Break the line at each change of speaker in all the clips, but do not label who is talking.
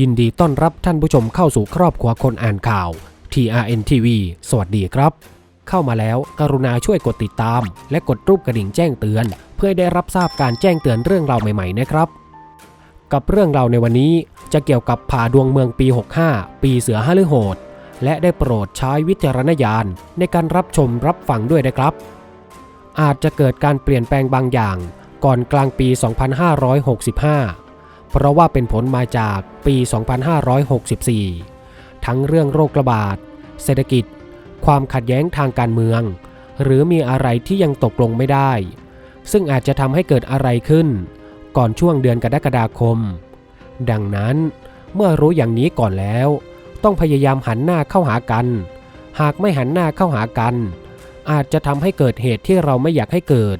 ยินดีต้อนรับท่านผู้ชมเข้าสู่ครอบครัวคนอ่านข่าว TRN TV สวัสดีครับ เข้ามาแล้วกรุณาช่วยกดติดตาม และกดรูปกระดิ่งแจ้งเตือน เพื่อได้รับทราบการแจ้งเตือนเรื่องราวใหม่ๆนะครับ กับเรื่องราวในวันนี้จะเกี่ยวกับผ่าดวงเมืองปี 65 ปีเสือฮาลือโหด และได้โปรดใช้วิจารณญาณในการรับชมรับฟังด้วยนะครับ อาจจะเกิดการเปลี่ยนแปลงบางอย่าง ก่อนกลางปี 2565 เพราะว่าเป็นผลมาจากปี 2564 ทั้งเรื่องโรคระบาด เศรษฐกิจ ความขัดแย้งทางการเมือง หรือมีอะไรที่ยังตกลงไม่ได้ ซึ่งอาจจะทำให้เกิดอะไรขึ้น ก่อนช่วงเดือนกรกฎาคม ดังนั้นเมื่อรู้อย่างนี้ก่อนแล้ว ต้องพยายามหันหน้าเข้าหากัน หากไม่หันหน้าเข้าหากัน อาจจะทำให้เกิดเหตุที่เราไม่อยากให้เกิด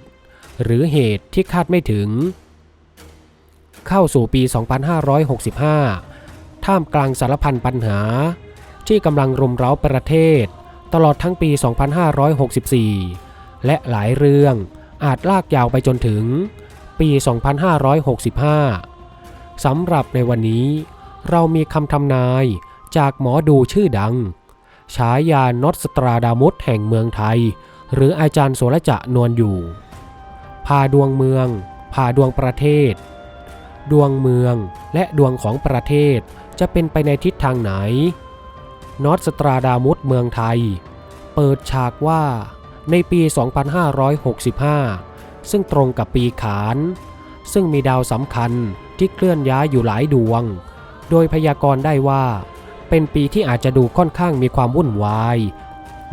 หรือเหตุที่คาดไม่ถึง เข้าสู่ปี 2565 ท่ามกลางสารพันปัญหา ที่กำลังรุมเร้าประเทศ ตลอดทั้งปี 2564 และหลายเรื่องอาจลากยาวไปจนถึงปี 2565 สำหรับในวันนี้ เรามีคำทำนายจากหมอดูชื่อดัง ฉายานอตสตราดามุสแห่งเมืองไทย หรืออาจารย์โสรจะนวลอยู่ พาดวงเมือง พาดวงประเทศ ดวงเมืองและดวงของประเทศจะเป็นไปในทิศทางไหน นอตสตราดามุสเมืองไทย เปิดฉากว่าในปี 2565 ซึ่งตรงกับปีขาน ซึ่งมีดาวสำคัญที่เคลื่อนย้ายอยู่หลายดวง โดยพยากรณ์ได้ว่า เป็นปีที่อาจจะดูค่อนข้างมีความวุ่นวาย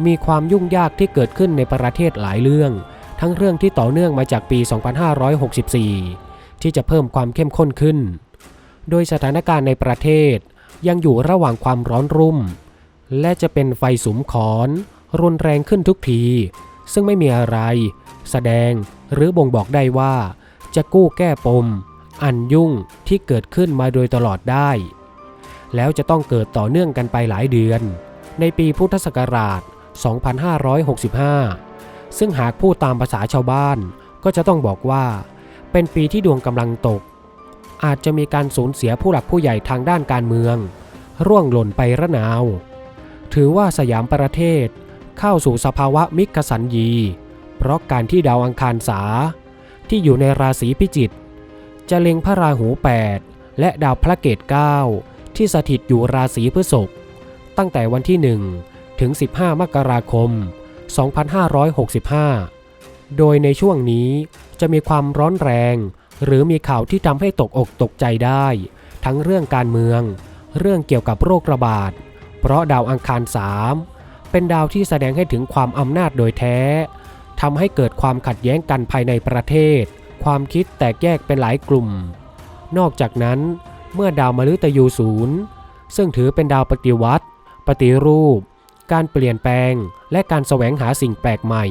มีความยุ่งยากที่เกิดขึ้นในประเทศหลายเรื่อง ทั้งเรื่องที่ต่อเนื่องมาจากปี 2564 ที่จะเพิ่มความเข้มข้นขึ้น โดยสถานการณ์ในประเทศยังอยู่ระหว่างความร้อนรุ่ม และจะเป็นไฟสุมขอน รุนแรงขึ้นทุกที ซึ่งไม่มีอะไร แสดงหรือบ่งบอกได้ว่า จะกู้แก้ปม อันยุ่งที่เกิดขึ้นมาโดยตลอดได้ แล้วจะต้องเกิดต่อเนื่องกันไปหลายเดือน ในปีพุทธศักราช 2565 ซึ่งหากพูดตามภาษาชาวบ้านก็จะต้องบอกว่า เป็นปีที่ดวงกำลังตก อาจจะมีการสูญเสียผู้หลักผู้ใหญ่ทางด้านการเมือง ร่วงหล่นไประนาว ถือว่าสยามประเทศเข้าสู่สภาวะมิกสันยี เพราะการที่ดาวอังคารสา ที่อยู่ในราศีพิจิกจะเล็งพระราหู 8 และดาวพระเกต 9 ที่สถิตอยู่ราศีพฤษภตั้งแต่วันที่ 1 ถึง 15 มกราคม 2565 โดยในช่วงนี้ จะมีความร้อนแรง หรือมีข่าวที่ทำให้ตกอกตกใจได้ ทั้งเรื่องการเมือง เรื่องเกี่ยวกับโรคระบาด เพราะดาวอังคาร 3 เป็นดาวที่แสดงให้ถึงความอำนาจโดยแท้ทำให้เกิดความขัดแย้งกันภายในประเทศ ความคิดแตกแยกเป็นหลายกลุ่ม นอกจากนั้น เมื่อดาวมฤตยูศูนย์ซึ่งถือเป็นดาวปฏิวัติ ปฏิรูป การเปลี่ยนแปลง และการแสวงหาสิ่งแปลกใหม่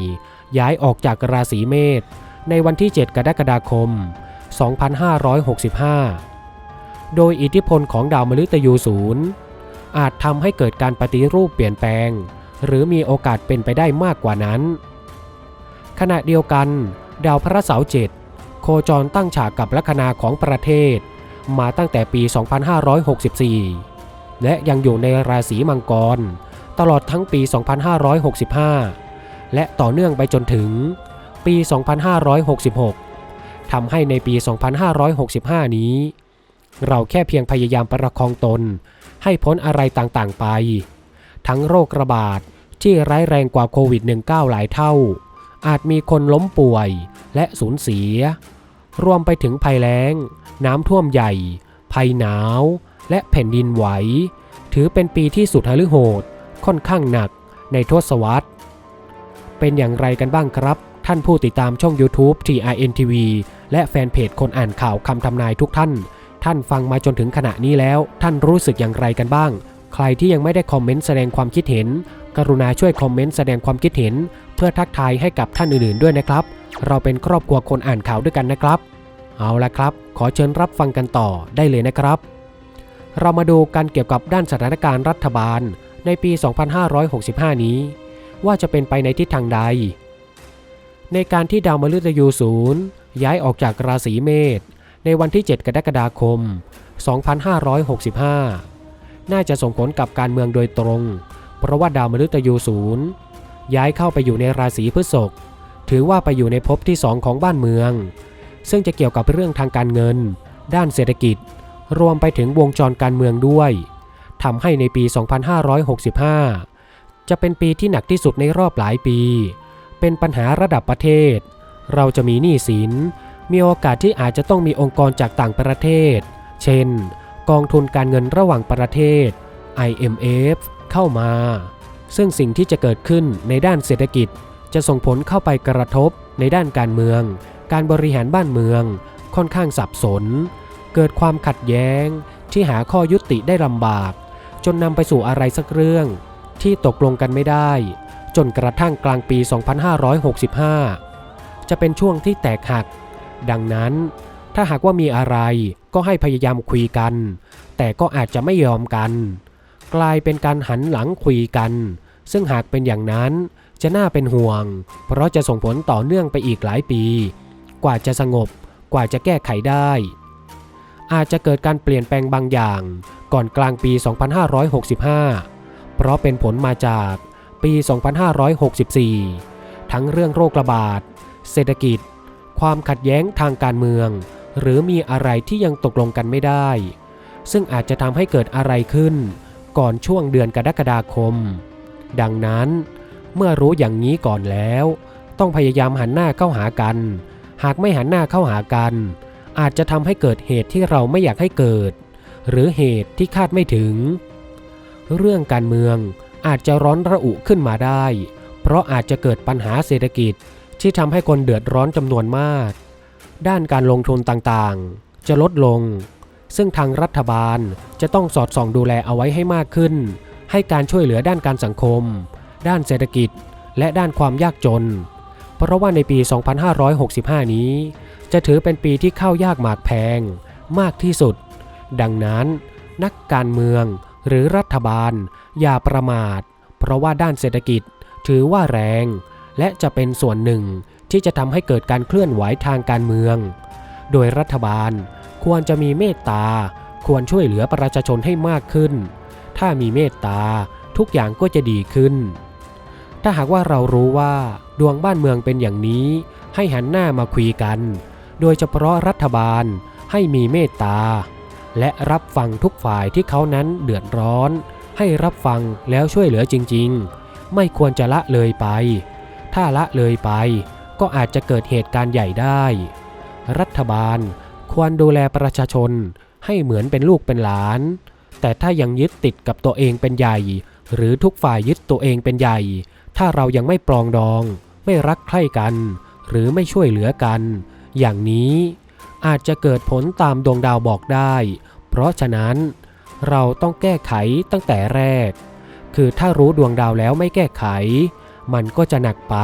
ย้ายออกจากราศีเมษ ในวันที่ 7 กรกฎาคม 2565 โดยอิทธิพลของดาวมฤตยูศูนย์อาจทำให้เกิดการปฏิรูปเปลี่ยนแปลง หรือมีโอกาสเป็นไปได้มากกว่านั้น ขณะเดียวกัน ดาวพระเสาร์เจ็ดโคจรตั้งฉากกับลัคนาของประเทศ มาตั้งแต่ปี 2564 และยังอยู่ในราศีมังกร ตลอดทั้งปี 2565 และต่อเนื่องไปจนถึง ปี 2566 ทำให้ในปี 2565 นี้ เราแค่เพียงพยายามประคองตน ให้พ้นอะไรต่างๆไป ทั้งโรคระบาดที่ร้ายแรงกว่าโควิด -19 หลายเท่า อาจมีคนล้มป่วยและสูญเสีย รวมไปถึงภัยแล้ง น้ำท่วมใหญ่ ภัยหนาว และแผ่นดินไหว ถือเป็นปีที่สุดหฤโหดค่อนข้างหนักในทศวรรษ เป็นอย่างไรกันบ้างครับ ท่านผู้ติดตามช่อง YouTube TINTV และแฟนเพจคนอ่านข่าวคำทำนายทุกท่าน ท่านฟังมาจนถึงขณะนี้แล้ว ท่านรู้สึกอย่างไรกันบ้าง ใครที่ยังไม่ได้คอมเมนต์แสดงความคิดเห็น กรุณาช่วยคอมเมนต์แสดงความคิดเห็น เพื่อทักทายให้กับท่านอื่นๆด้วยนะครับ เราเป็นครอบครัวคนอ่านข่าวด้วยกันนะครับ เอาละครับ ขอเชิญรับฟังกันต่อได้เลยนะครับ เรามาดูกันเกี่ยวกับด้านสถานการณ์รัฐบาล ในปี 2565 นี้ ว่าจะเป็นไปในทิศทางใด ในการที่ดาวมฤตยูศูนย์ย้ายออกจากราศีเมษในวันที่ 7 กรกฎาคม 2565 น่าจะส่งผลกับการเมืองโดยตรง เพราะว่าดาวมฤตยูศูนย์ย้ายเข้าไปอยู่ในราศีพฤษภถือว่าไปอยู่ในภพที่สองของบ้านเมือง ซึ่งจะเกี่ยวกับเรื่องทางการเงิน ด้านเศรษฐกิจ รวมไปถึงวงจรการเมืองด้วยทำให้ในปี 2565 จะเป็นปีที่หนักที่สุดในรอบหลายปี เป็นปัญหาระดับประเทศ เราจะมีหนี้สิน มีโอกาสที่อาจจะต้องมีองค์กรจากต่างประเทศ เช่น กองทุนการเงินระหว่างประเทศ IMF เข้ามา ซึ่งสิ่งที่จะเกิดขึ้นในด้านเศรษฐกิจ จะส่งผลเข้าไปกระทบในด้านการเมือง การบริหารบ้านเมือง ค่อนข้างสับสน เกิดความขัดแย้งที่หาข้อยุติได้ลำบาก จนนำไปสู่อะไรสักเรื่องที่ตกลงกันไม่ได้ จนกระทั่งกลางปี 2565 จะเป็นช่วงที่แตกหัก ดังนั้นถ้าหากว่ามีอะไรก็ให้พยายามคุยกัน แต่ก็อาจจะไม่ยอมกัน กลายเป็นการหันหลังคุยกัน ซึ่งหากเป็นอย่างนั้นจะน่าเป็นห่วง เพราะจะส่งผลต่อเนื่องไปอีกหลายปี กว่าจะสงบ กว่าจะแก้ไขได้ อาจจะเกิดการเปลี่ยนแปลงบางอย่างก่อนกลางปี 2565 เพราะเป็นผลมาจาก ปี 2564 ทั้งเรื่องโรคระบาด เศรษฐกิจ ความขัดแย้งทางการเมือง หรือมีอะไรที่ยังตกลงกันไม่ได้ ซึ่งอาจจะทำให้เกิดอะไรขึ้น ก่อนช่วงเดือนกรกฎาคม ดังนั้นเมื่อรู้อย่างนี้ก่อนแล้ว ต้องพยายามหันหน้าเข้าหากัน หากไม่หันหน้าเข้าหากัน อาจจะทำให้เกิดเหตุที่เราไม่อยากให้เกิด หรือเหตุที่คาดไม่ถึง เรื่องการเมือง อาจจะร้อนระอุขึ้นมาได้ เพราะอาจจะเกิดปัญหาเศรษฐกิจที่ทำให้คนเดือดร้อนจำนวนมาก ด้านการลงทุนต่างๆ จะลดลง ซึ่งทางรัฐบาลจะต้องสอดส่องดูแลเอาไว้ให้มากขึ้น ให้การช่วยเหลือด้านการสังคม ด้านเศรษฐกิจ และด้านความยากจน เพราะว่าในปี 2565 นี้ จะถือเป็นปีที่เข้ายากหมากแพง มากที่สุด ดังนั้น นักการเมือง หรือรัฐบาล อย่าประมาท เพราะว่าด้านเศรษฐกิจถือว่าแรง และจะเป็นส่วนหนึ่งที่จะทำให้เกิดการเคลื่อนไหวทางการเมือง โดยรัฐบาลควรจะมีเมตตา ควรช่วยเหลือประชาชนให้มากขึ้น ถ้ามีเมตตาทุกอย่างก็จะดีขึ้น ถ้าหากว่าเรารู้ว่าดวงบ้านเมืองเป็นอย่างนี้ ให้หันหน้ามาคุยกัน โดยเฉพาะรัฐบาลให้มีเมตตา และรับฟังทุกฝ่ายที่เขานั้นเดือดร้อน ให้รับฟังแล้วช่วยเหลือจริง ๆ ไม่ควรจะละเลยไป ถ้าละเลยไป ก็อาจจะเกิดเหตุการณ์ใหญ่ได้ รัฐบาลควรดูแลประชาชนให้เหมือนเป็นลูกเป็นหลาน แต่ถ้ายังยึดติดกับตัวเองเป็นใหญ่ หรือทุกฝ่ายยึดตัวเองเป็นใหญ่ ถ้าเรายังไม่ปรองดอง ไม่รักใคร่กัน หรือไม่ช่วยเหลือกัน อย่างนี้ อาจจะเกิดผลตามดวงดาวบอกได้ เพราะฉะนั้นเราต้องแก้ไขตั้งแต่แรก คือถ้ารู้ดวงดาวแล้วไม่แก้ไข มันก็จะหนักไป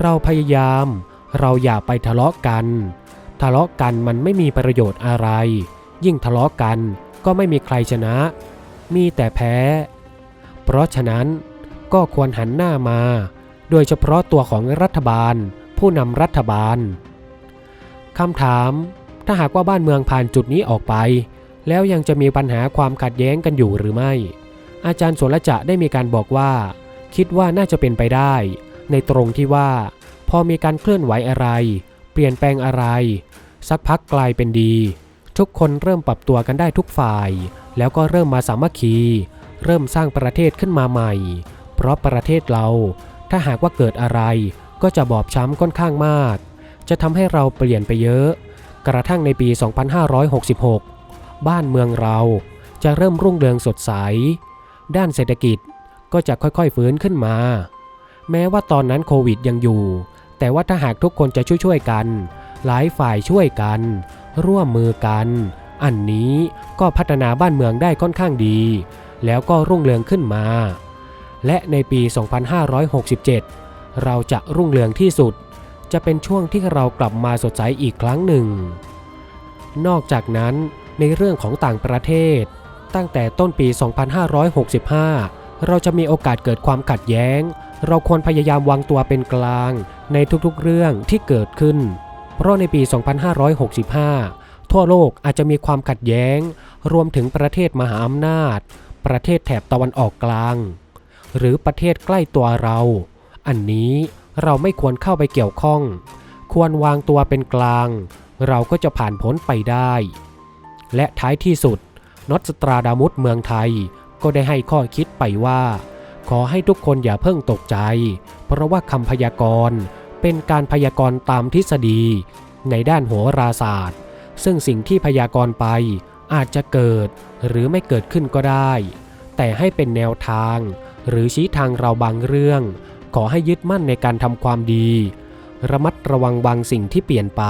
เราพยายาม เราอย่าไปทะเลาะกัน ทะเลาะกันมันไม่มีประโยชน์อะไร ยิ่งทะเลาะกันก็ไม่มีใครชนะ มีแต่แพ้ เพราะฉะนั้นก็ควรหันหน้ามา โดยเฉพาะตัวของรัฐบาล ผู้นำรัฐบาล คำถาม ถ้าหากว่าบ้านเมืองผ่านจุดนี้ออกไป แล้วยังจะมีปัญหาความขัดแย้งกันอยู่หรือไม่ อาจารย์สนจะได้มีการบอกว่า คิดว่าน่าจะเป็นไปได้ ในตรงที่ว่า พอมีการเคลื่อนไหวอะไร เปลี่ยนแปลงอะไร สักพักกลายเป็นดี ทุกคนเริ่มปรับตัวกันได้ทุกฝ่าย แล้วก็เริ่มมาสามัคคี เริ่มสร้างประเทศขึ้นมาใหม่ เพราะประเทศเรา ถ้าหากว่าเกิดอะไร ก็จะบอบช้ำค่อนข้างมาก จะทำให้เราเปลี่ยนไปเยอะ กระทั่งในปี 2566 บ้านเมืองเราจะเริ่มรุ่งเรืองสดใส ด้านเศรษฐกิจก็จะค่อยๆฟื้นขึ้นมา แม้ว่าตอนนั้นโควิดยังอยู่ แต่ว่าถ้าหากทุกคนจะช่วยๆกัน หลายฝ่ายช่วยกัน ร่วมมือกัน อันนี้ก็พัฒนาบ้านเมืองได้ค่อนข้างดี แล้วก็รุ่งเรืองขึ้นมา และในปี 2567 เราจะรุ่งเรืองที่สุด จะเป็นช่วงที่เรากลับมาสดใสอีกครั้งหนึ่ง นอกจากนั้นในเรื่องของต่างประเทศ ตั้งแต่ต้นปี 2565 เราจะมีโอกาสเกิดความขัดแย้ง เราควรพยายามวางตัวเป็นกลางในทุกๆเรื่องที่เกิดขึ้น เพราะในปี 2565 ทั่วโลกอาจจะมีความขัดแย้ง รวมถึงประเทศมหาอำนาจ ประเทศแถบตะวันออกกลาง หรือประเทศใกล้ตัวเรา อันนี้ เราไม่ควรเข้าไปเกี่ยวข้อง ควรวางตัวเป็นกลาง เราก็จะผ่านพ้นไปได้ และท้ายที่สุดนอตสตราดามุสเมืองไทยก็ได้ให้ข้อคิดไปว่า ขอให้ทุกคนอย่าเพิ่งตกใจ เพราะว่าคำพยากรณ์เป็นการพยากรณ์ตามทฤษฎี ในด้านโหราศาสตร์ ซึ่งสิ่งที่พยากรณ์ไปอาจจะเกิดหรือไม่เกิดขึ้นก็ได้ แต่ให้เป็นแนวทาง หรือชี้ทางเราบางเรื่อง ขอให้ยึดมั่นในการทำความดี ระมัดระวังบางสิ่งที่เปลี่ยนไป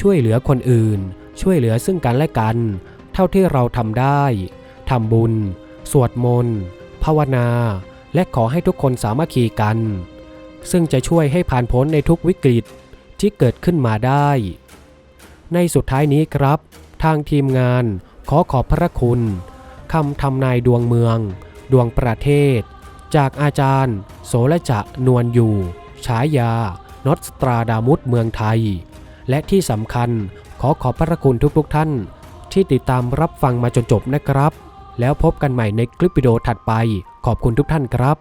ช่วยเหลือคนอื่น ช่วยเหลือซึ่งกันและกัน เท่าที่เราทำได้ทำบุญ สวดมนต์ ภาวนา และขอให้ทุกคนสามัคคีกัน ซึ่งจะช่วยให้ผ่านพ้นในทุกวิกฤตที่เกิดขึ้นมาได้ ในสุดท้ายนี้ครับ ทางทีมงานขอขอบพระคุณคำทำนายดวงเมือง ดวงประเทศ จากอาจารย์ โสระจะนวลอยู่ฉายานอตสตราดามุสเมืองไทย และที่สำคัญขอขอบพระคุณทุกๆท่าน ที่ติดตามรับฟังมาจนจบนะครับ แล้วพบกันใหม่ในคลิปวิดีโอถัดไป ขอบคุณทุกท่านครับ